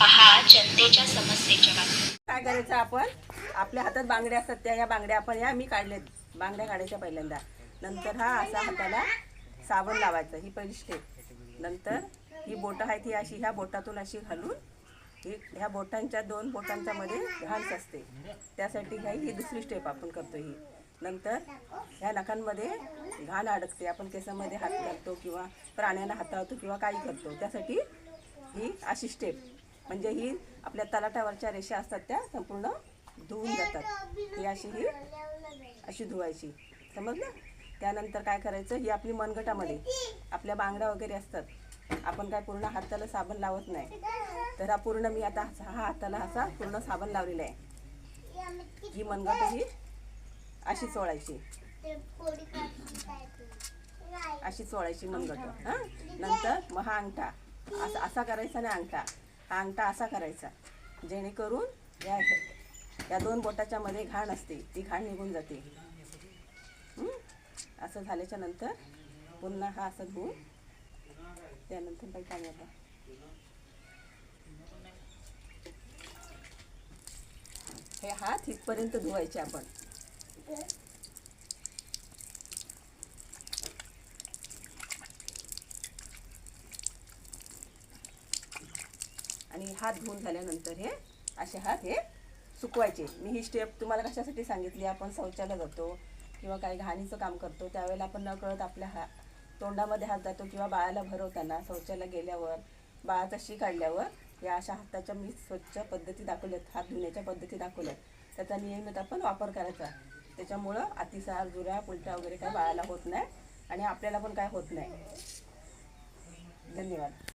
पहा जनतेच्या समस्येच्या बाबतीत. काय करायचं आपण? आपल्या हातात बांगड्या असतात त्या ह्या बांगड्या आपण या मी काढल्यात बांगड्या काढायच्या पहिल्यांदा. नंतर हा असा हाताला साबण लावायचं ही पहिली स्टेप नंतर ही बोटं आहेत ही अशी ह्या बोटातून अशी घालून ही ह्या बोटांच्या दोन बोटांच्या मध्ये घालच असते. त्यासाठी घाई ही दुसरी स्टेप आपण करतो ही. नंतर ह्या नखांमध्ये घाण अडकते. आपण केसामध्ये हात घालतो किंवा प्राण्यांना हाताळतो किंवा काही करतो. त्यासाठी ही अशी स्टेप म्हणजे ही आपल्या तलाटावरच्या रेषा असतात त्या संपूर्ण धुवून जातात. ही अशी ही अशी धुवायची. समजलं? त्यानंतर काय करायचं? ही आपली मनगटामध्ये आपल्या बांगड्या वगैरे असतात. आपण काय पूर्ण हाताला साबण लावत नाही. तर हा पूर्ण मी आता हा हाताला असा पूर्ण साबण लावलेला आहे. ही मनगट ही अशी चोळायची अशी चोळायची मनगट. हां? नंतर मग हा अंगठा. असा असा करायचा नाही अंगठा. हा अंगठा असा करायचा. जेणेकरून या या दोन बोटाच्या मध्ये घाण असते. ती घाण निघून जाते. असं झाल्याच्यानंतर पुन्हा हा असं धुवून त्यानंतर काही काय आता. हे हात इथपर्यंत धुवायचे आपण. आणि हात धुवून झाल्यानंतर हे असे हात हे सुकवायचे. मी ही स्टेप तुम्हाला कशासाठी सांगितली? आपण शौचाला जातो किंवा काही घाणीचं काम करतो त्यावेळेला आपण न कळत आपल्या हा तोंडामध्ये हात जातो किंवा बाळाला भरवताना शौचाला गेल्यावर बाळाचा शी काढल्यावर या अशा हाताच्या मी स्वच्छ पद्धती दाखवल्यात हात धुण्याच्या पद्धती दाखवल्यात. त्याचा नियमित आपण वापर करायचा. त्याच्यामुळं अतिसार जुऱ्या उलट्या वगैरे काय बाळाला होत नाही आणि आपल्याला पण काय होत नाही. धन्यवाद.